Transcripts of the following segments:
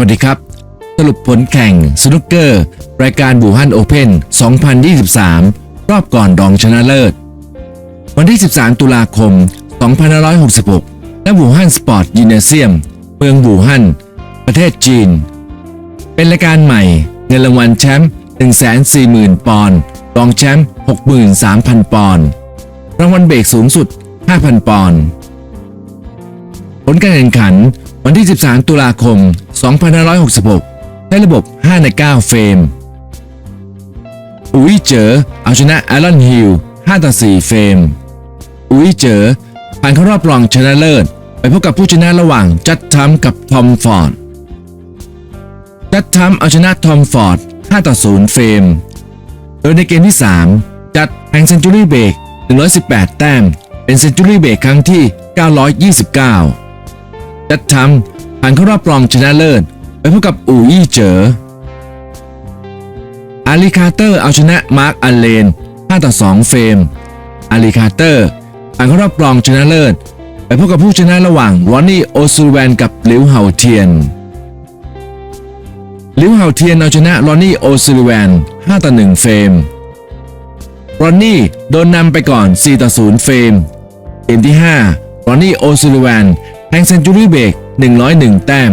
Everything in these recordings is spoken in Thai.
วัสดีครับ สรุปผลแข่งสนุกเกอร์ รายการบูฮันโอเพน2023 รอบก่อนรองชนะเลิศ วันที่ 13 ตุลาคม 2566 ณ บูฮันสปอร์ตยินเนเซียม เมืองบูฮัน ประเทศจีน เป็นรายการใหม่ เงินรางวัลแชมป์ 140,000 ปอนด์ รองแชมป์ 63,000 ปอนด์ รางวัลเบรกสูงสุด 5,000 ปอนด์ ผลการแข่งขัน วันที่ 13 ตุลาคม 2566 ในระบบ 5 ใน 9 เฟรม อุ๋ยเจอเอาชนะแอรอนฮิล5ต่อ 4 เฟรม อุ๋ยเจอผ่านเข้ารอบรองชนะเลิศ ไปพบกับผู้ชนะระหว่างจัดทัมกับทอมฟอร์ด จัดทัมเอาชนะทอมฟอร์ด 5 ต่อ 0 เฟรม โดยในเกมที่ 3 จัดแห่งเซนจูรี่เบรก118 แต้ม เป็นเซนจูรี่เบรกครั้งที่ 929 จัดทำผ่านเข้ารอบรองชนะเลิศไปพบกับอูยี่เจออาลีคาร์เตอร์เอาชนะมาร์คอัลเลน5ต่อ2เฟรมอาลีคาร์เตอร์ผ่านเข้ารอบรองชนะเลิศไปพบกับผู้ชนะระหว่างรอนนี่โอซูแวนกับหลิวเห่าเทียนลิวเห่าเทียนเอาชนะรอนนี่โอซิลิแวน5ต่อ1เฟรมรอนนี่โดนนำไปก่อน4ต่อ0เฟรมเกมที่5รอนนี่โอซิลิแวน แทงเซนจูรี่เบรก101 แต้ม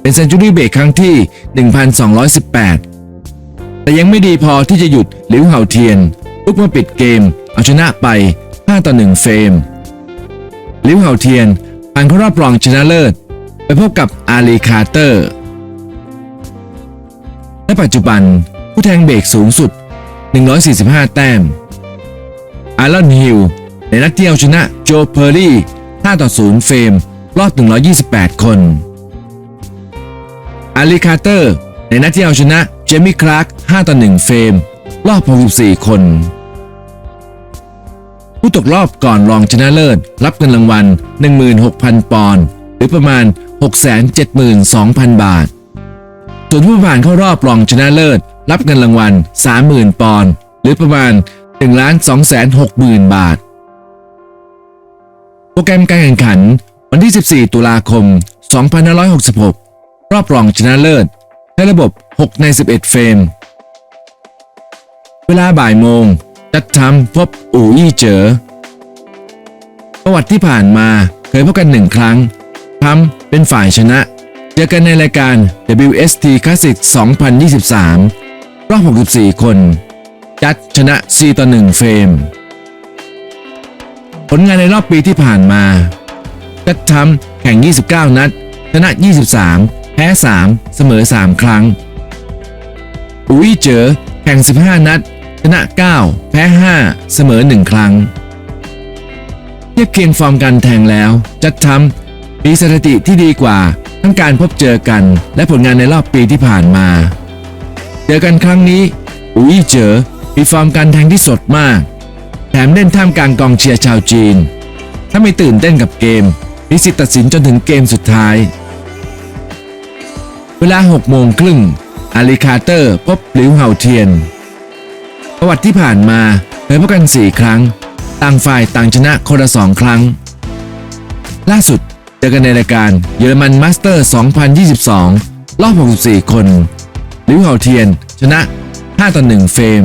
เป็นเซนจูรี่เบรกครั้งที่ 1218 แต่ยังไม่ดีพอที่จะหยุดหลิวเห่าเทียน ลุกมาปิดเกม เอาชนะไป 5 ต่อ 1 เฟรมลิวเห่าเทียนผ่านเข้ารอบรองชนะเลิศ ไปพบกับอาลีคาร์เตอร์และปัจจุบันผู้แทงเบรกสูงสุด 145 แต้ม อารอนฮิลในนัดที่เอาชนะโจเพอร์รี่5ต่อ0เฟรม รอบ 128 คน อาลีคาร์เตอร์ ในนัดที่เอาชนะ เจมี่คลาร์ก 5 ต่อ 1 เฟรม รอบ 64 คน ผู้ตกรอบก่อนรองชนะเลิศ รับเงินรางวัล 16,000 ปอนด์ หรือประมาณ 672,000 บาท ส่วนผู้ผ่านเข้ารอบรองชนะเลิศ รับเงินรางวัล 30,000 ปอนด์ หรือประมาณ1 260,000บาท โปรแกรมการแข่งขัน วันที่ 14 ตุลาคม 2566 รอบรองชนะเลิศในระบบ 6 ใน 11 เฟรม เวลาบ่ายโมง จัดทำพบอู่ยี่เจอ ประวัติที่ผ่านมาเคยพบกันหนึ่งครั้งทำเป็นฝ่ายชนะ เจอกันในรายการ WST Classic 2023 รอบ 64 คน จัดชนะ 4 ต่อ 1 เฟรม ผลงานในรอบปีที่ผ่านมา จัดทำแข่ง 29 นัด ชนะ 23 แพ้ 3 เสมอ 3 ครั้ง อุ้ยเจอแข่ง 15 นัด ชนะ 9 แพ้ 5 เสมอ 1 ครั้ง เทียบเคียงฟอร์มการแทงแล้ว จัดทำมีสถิติที่ดีกว่า ทั้งการพบเจอกันและผลงานในรอบปีที่ผ่านมา เจอกันครั้งนี้ อุยเจอมีฟอร์มการแทงที่สดมาก แถมเล่นท่ามกลางกองเชียร์ชาวจีน ถ้าไม่ตื่นเต้นกับเกม มีสิทธิ์ตัดสินจนถึงเกมสุดท้าย เวลา6โมงครึ่งอาลีคาร์เตอร์พบหลิวเห่าเทียน ประวัติที่ผ่านมาเคยพบกัน 4 ครั้ง ต่างฝ่ายต่างชนะคนละ2ครั้ง ล่าสุดเจอกันในรายการเยอรมันมาสเตอร์ 2022 รอบ 64 คนหลิวเห่าเทียน ชนะ 5 ต่อ 1 เฟรม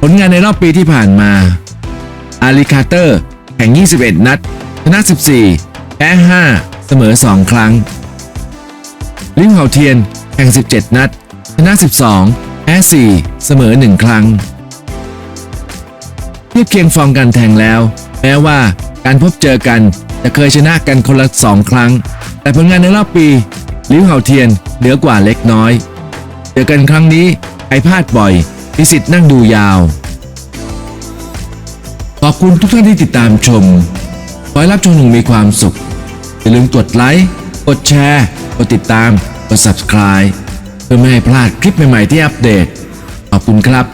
ผลงานในรอบปีที่ผ่านมาอาลีคาร์เตอร์แข่ง 21 นัด ชนะ 14 แพ้ 5 เสมอ 2 ครั้ง ลิวเห่าเทียน แข่ง 17 นัด ชนะ 12 แพ้ 4 เสมอ 1 ครั้ง เทียบเคียงฟอร์มการแทงแล้ว แม้ว่าการพบเจอกันจะเคยชนะกันคนละ 2 ครั้ง แต่ผลงานในรอบปี ลิวเห่าเทียนเหนือกว่าเล็กน้อย เจอกันครั้งนี้ใครพลาดบ่อยมีสิทธิ์นั่งดูยาว ขอบคุณทุกท่านที่ติดตามชม ขอให้รับชมหนึ่งมีความสุข อย่าลืมกดไลค์ กดแชร์ กดติดตาม กด subscribe เพื่อไม่ให้พลาดคลิปใหม่ ๆ ที่อัปเดต ขอบคุณครับ